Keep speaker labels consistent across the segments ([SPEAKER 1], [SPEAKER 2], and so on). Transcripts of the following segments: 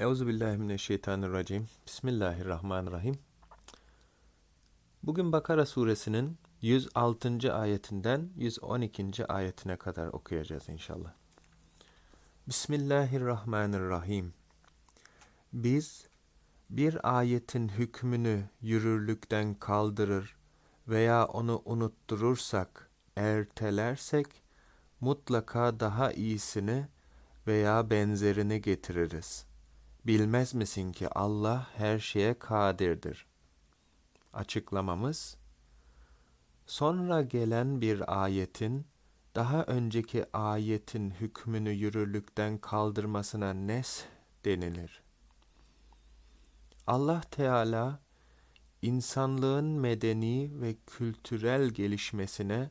[SPEAKER 1] Euzubillahimineşşeytanirracim. Bismillahirrahmanirrahim. Bugün Bakara suresinin 106. ayetinden 112. ayetine kadar okuyacağız inşallah. Bismillahirrahmanirrahim. Biz bir ayetin hükmünü yürürlükten kaldırır veya onu unutturursak, ertelersek mutlaka daha iyisini veya benzerini getiririz. Bilmez misin ki Allah her şeye kadirdir. Açıklamamız Sonra gelen bir ayetin daha önceki ayetin hükmünü yürürlükten kaldırmasına nes denilir. Allah Teala insanlığın medeni ve kültürel gelişmesine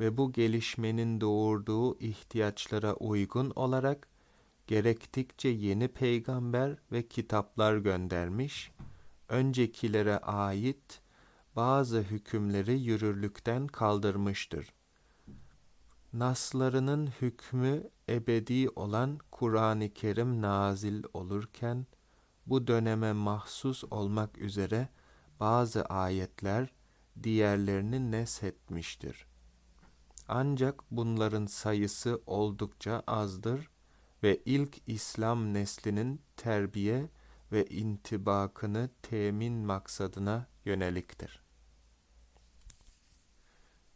[SPEAKER 1] ve bu gelişmenin doğurduğu ihtiyaçlara uygun olarak gerektikçe yeni peygamber ve kitaplar göndermiş, öncekilere ait bazı hükümleri yürürlükten kaldırmıştır. Naslarının hükmü ebedi olan Kur'an-ı Kerim nazil olurken, bu döneme mahsus olmak üzere bazı ayetler diğerlerini neshetmiştir. Ancak bunların sayısı oldukça azdır ve ilk İslam neslinin terbiye ve intibakını temin maksadına yöneliktir.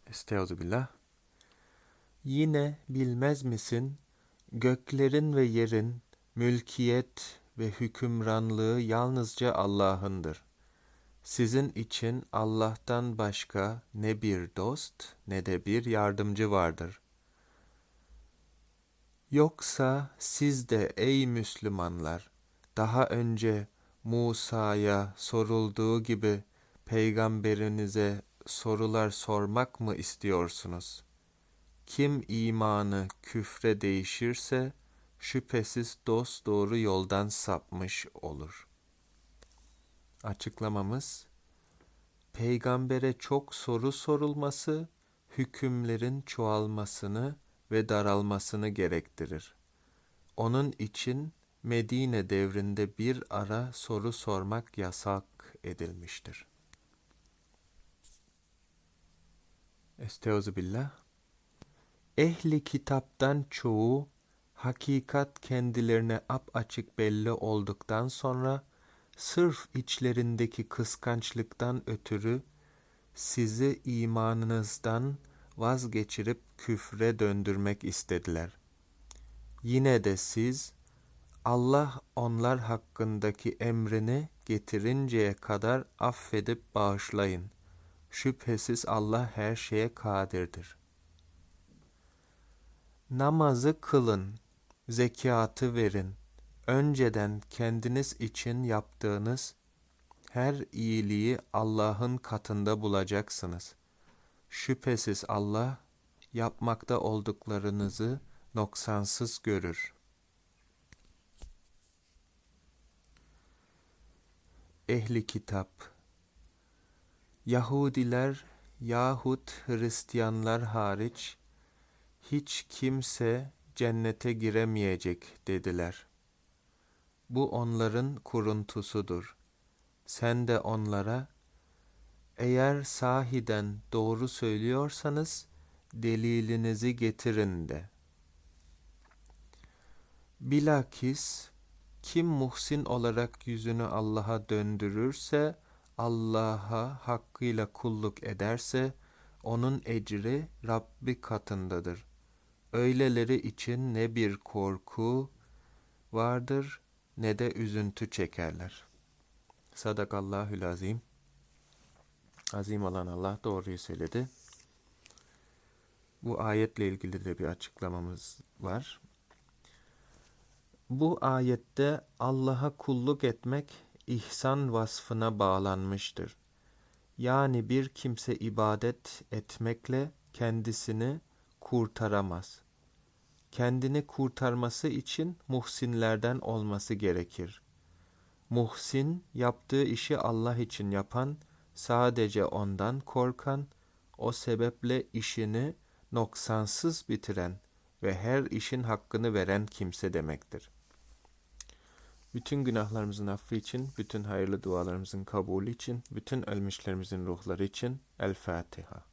[SPEAKER 1] Estağfirullah. Yine bilmez misin, göklerin ve yerin mülkiyet ve hükümranlığı yalnızca Allah'ındır. Sizin için Allah'tan başka ne bir dost ne de bir yardımcı vardır. Yoksa siz de ey Müslümanlar daha önce Musa'ya sorulduğu gibi peygamberinize sorular sormak mı istiyorsunuz? Kim imanı küfre değişirse şüphesiz dost doğru yoldan sapmış olur. Açıklamamız Peygambere çok soru sorulması hükümlerin çoğalmasını ve daralmasını gerektirir. Onun için Medine devrinde bir ara soru sormak yasak edilmiştir. Estağfirullah. Ehli kitaptan çoğu hakikat kendilerine apaçık belli olduktan sonra sırf içlerindeki kıskançlıktan ötürü sizi imanınızdan vazgeçirip küfre döndürmek istediler. Yine de siz Allah onlar hakkındaki emrini getirinceye kadar affedip bağışlayın. Şüphesiz Allah her şeye kadirdir. Namazı kılın, zekatı verin. Önceden kendiniz için yaptığınız her iyiliği Allah'ın katında bulacaksınız. Şüphesiz Allah yapmakta olduklarınızı noksansız görür. Ehli Kitap Yahudiler yahut Hristiyanlar hariç hiç kimse cennete giremeyecek dediler. Bu onların kuruntusudur. Sen de onlara eğer sahiden doğru söylüyorsanız delilinizi getirin de. Bilakis kim muhsin olarak yüzünü Allah'a döndürürse, Allah'a hakkıyla kulluk ederse, onun ecri Rabbi katındadır. Öyleleri için ne bir korku vardır ne de üzüntü çekerler. Sadakallahül azim. Azim olan Allah doğruyu söyledi. Bu ayetle ilgili de bir açıklamamız var. Bu ayette Allah'a kulluk etmek ihsan vasfına bağlanmıştır. Yani bir kimse ibadet etmekle kendisini kurtaramaz. Kendini kurtarması için muhsinlerden olması gerekir. Muhsin, yaptığı işi Allah için yapan, sadece ondan korkan, o sebeple işini noksansız bitiren ve her işin hakkını veren kimse demektir. Bütün günahlarımızın affı için, bütün hayırlı dualarımızın kabulü için, bütün ölmüşlerimizin ruhları için El Fatiha.